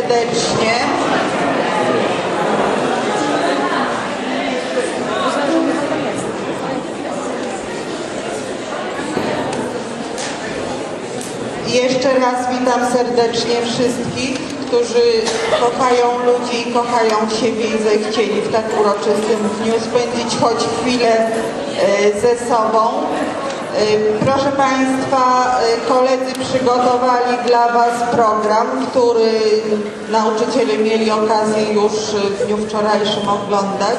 serdecznie. Jeszcze raz witam serdecznie wszystkich, którzy kochają ludzi i kochają siebie i zechcieli w tak uroczystym dniu spędzić choć chwilę e, ze sobą. Proszę Państwa, e, koledzy przygotowali dla Was program, który nauczyciele mieli okazję już w dniu wczorajszym oglądać.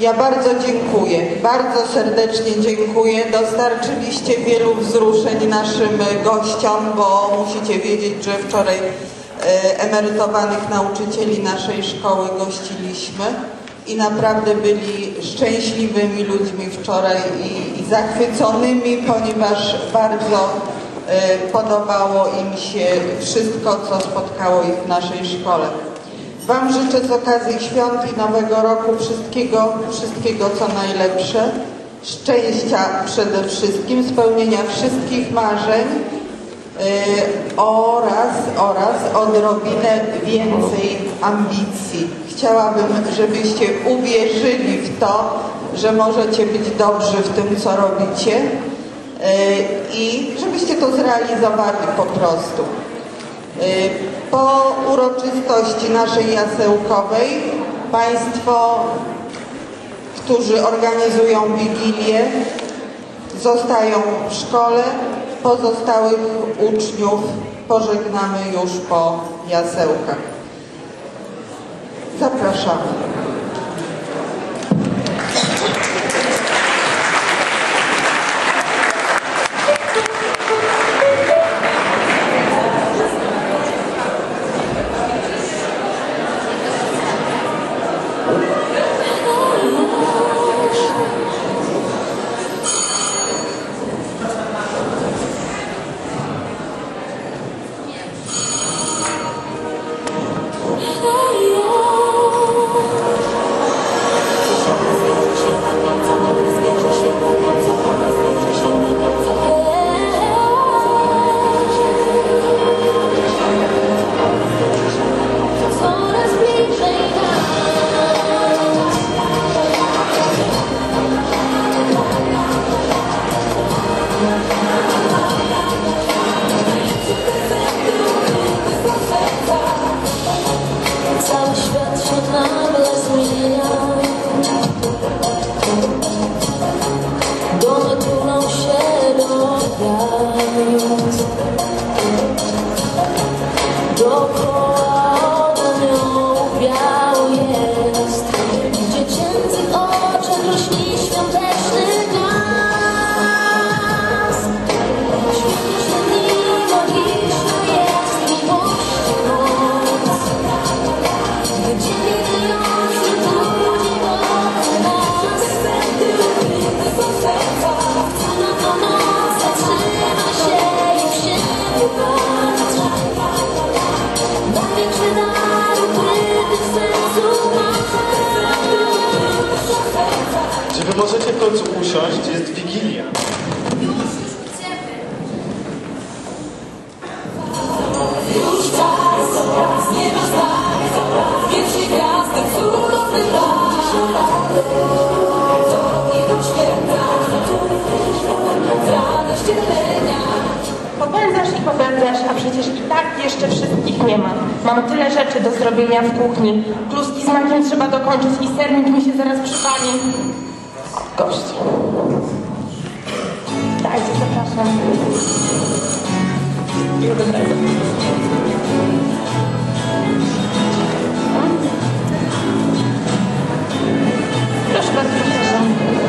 Ja bardzo dziękuję, bardzo serdecznie dziękuję. Dostarczyliście wielu wzruszeń naszym gościom, bo musicie wiedzieć, że wczoraj emerytowanych nauczycieli naszej szkoły gościliśmy i naprawdę byli szczęśliwymi ludźmi wczoraj i, i zachwyconymi, ponieważ bardzo e, podobało im się wszystko, co spotkało ich w naszej szkole. Wam życzę z okazji świąt i Nowego Roku wszystkiego, wszystkiego co najlepsze, szczęścia przede wszystkim, spełnienia wszystkich marzeń oraz, oraz odrobinę więcej ambicji. Chciałabym, żebyście uwierzyli w to, że możecie być dobrzy w tym, co robicie yy, i żebyście to zrealizowali po prostu. Yy, po uroczystości naszej jasełkowej Państwo, którzy organizują Wigilię, zostają w szkole. Pozostałych uczniów pożegnamy już po jasełkach. Zapraszamy. Możecie w końcu usiąść? Jest Wigilia. Popędzasz i popędzasz, a przecież i tak jeszcze wszystkich nie ma. Mam tyle rzeczy do zrobienia w kuchni. Kluski z makiem trzeba dokończyć i sernik mi się zaraz przypali. kast. Daar zit de kast van. Hier beneden. Is?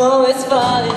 know it's funny.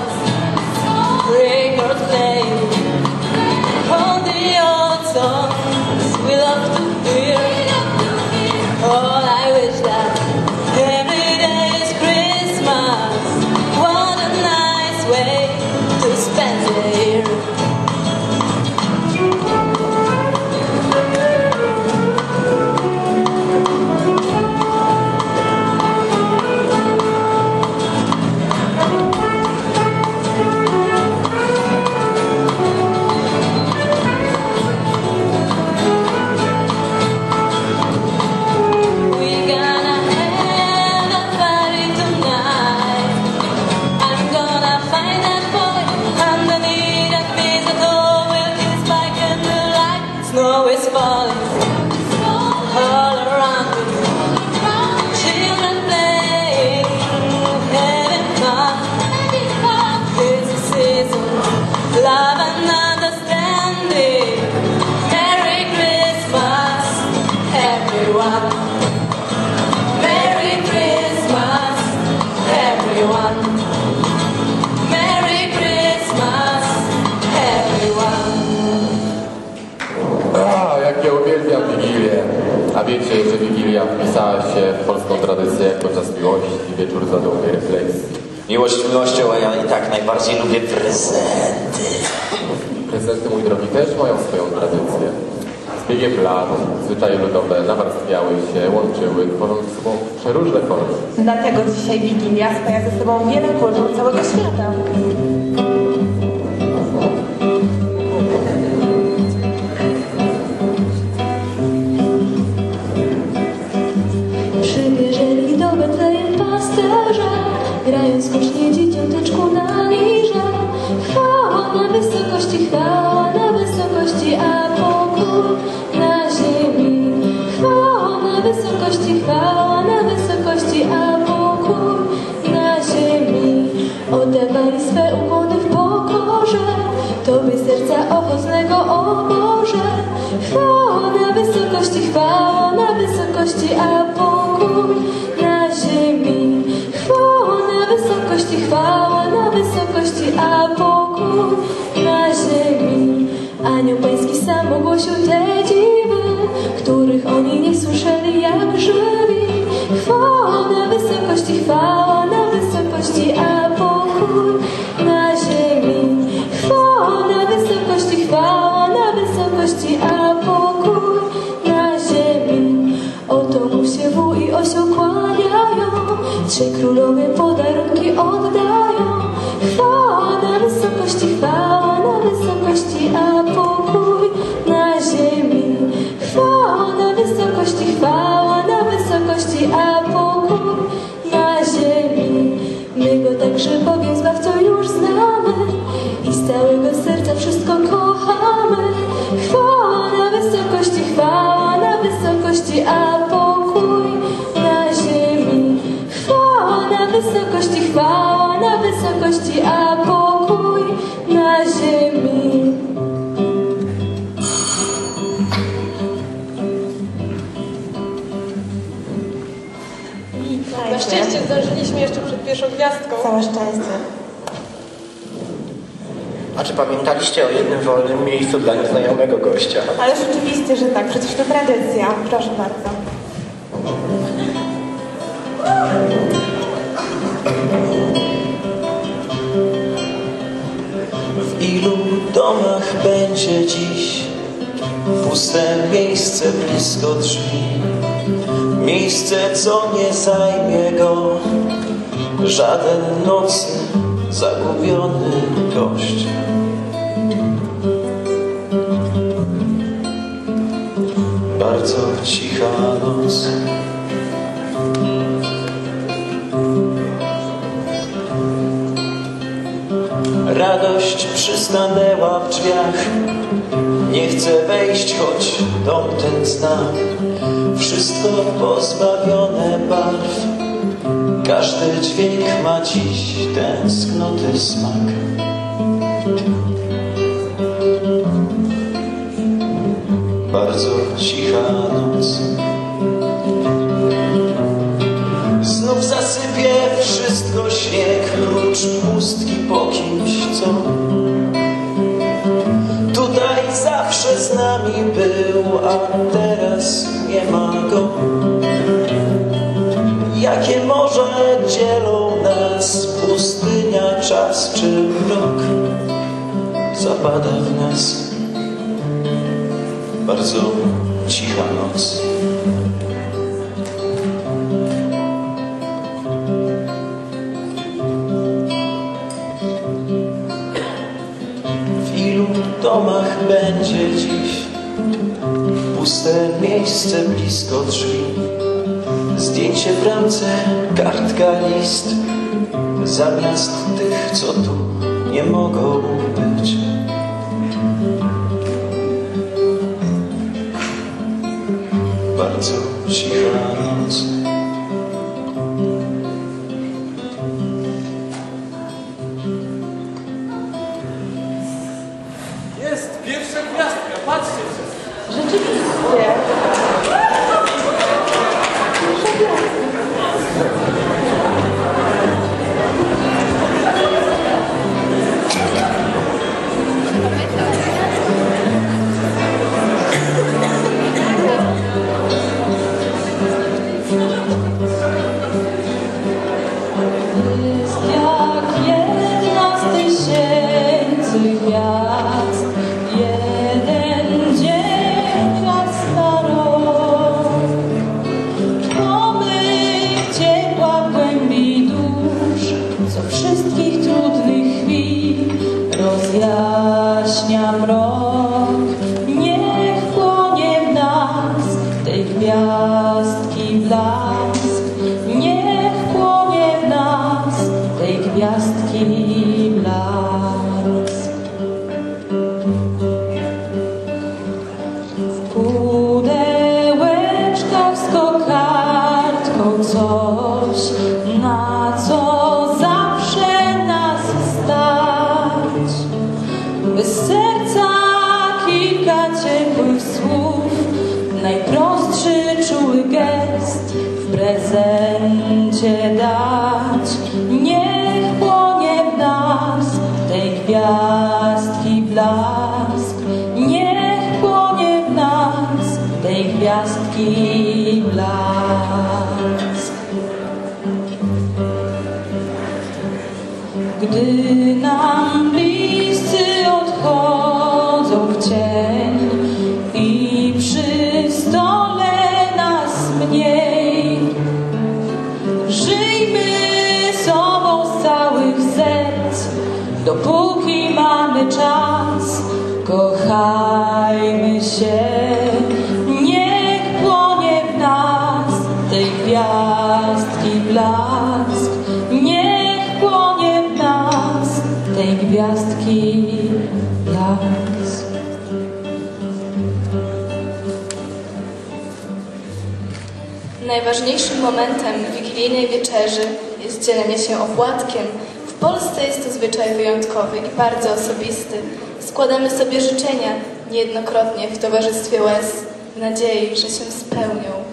Snow is falling. All around wiecie, że Wigilia wpisała się w polską tradycję jako czas miłości, wieczór zadumnej refleksji. Miłość miłością, a ja i tak najbardziej lubię prezenty. Prezenty, mój drogi, też mają swoją tradycję. Z biegiem lat zwyczaje ludowe nawarstwiały się, łączyły, tworząc ze sobą przeróżne formy. Dlatego dzisiaj Wigilia spaja ze sobą wiele kultur całego świata. Oddawali swe ukłony w pokorze, Tobie serca ochocnego, o Boże. Chwała na wysokości, chwała na wysokości, a pokój na ziemi. Chwała na wysokości, chwała na wysokości, a pokój na ziemi. Anioł pański sam ogłosił te dziwy, których oni nie słyszeli jak żywi. Chwała na wysokości, chwała wysokości, chwała na wysokości, a pokój na ziemi. My go także bowiem zbawcą już znamy i z całego serca wszystko kochamy. Chwała na wysokości, chwała na wysokości, a pokój na ziemi. Chwała na wysokości, chwała na wysokości, a pokój na ziemi. Zdążyliśmy jeszcze przed pierwszą gwiazdką. Całe szczęście. A czy pamiętaliście o jednym wolnym miejscu dla nieznajomego gościa? Ale rzeczywiście, że tak, przecież to tradycja. Proszę bardzo. W ilu domach będzie dziś puste miejsce blisko drzwi? Miejsce, co nie zajmie go żaden nocny, zagubiony gość. Bardzo cicha noc. Radość przystanęła w drzwiach Nie chcę wejść, choć dom ten znam Wszystko pozbawione barw Każdy dźwięk ma dziś tęsknoty smak. Bardzo cicha noc. Znów zasypie wszystko śnieg, prócz pustki po kimś, co Bardzo cicha noc. W ilu domach będzie dziś puste miejsce blisko drzwi? Zdjęcie w ramce, kartka, list Zamiast tych, co tu nie mogą być Bardzo cicha noc amor. Good Gdy Najważniejszym momentem wigilijnej wieczerzy jest dzielenie się opłatkiem. W Polsce jest to zwyczaj wyjątkowy i bardzo osobisty. Składamy sobie życzenia niejednokrotnie w towarzystwie łez, w nadziei, że się spełnią.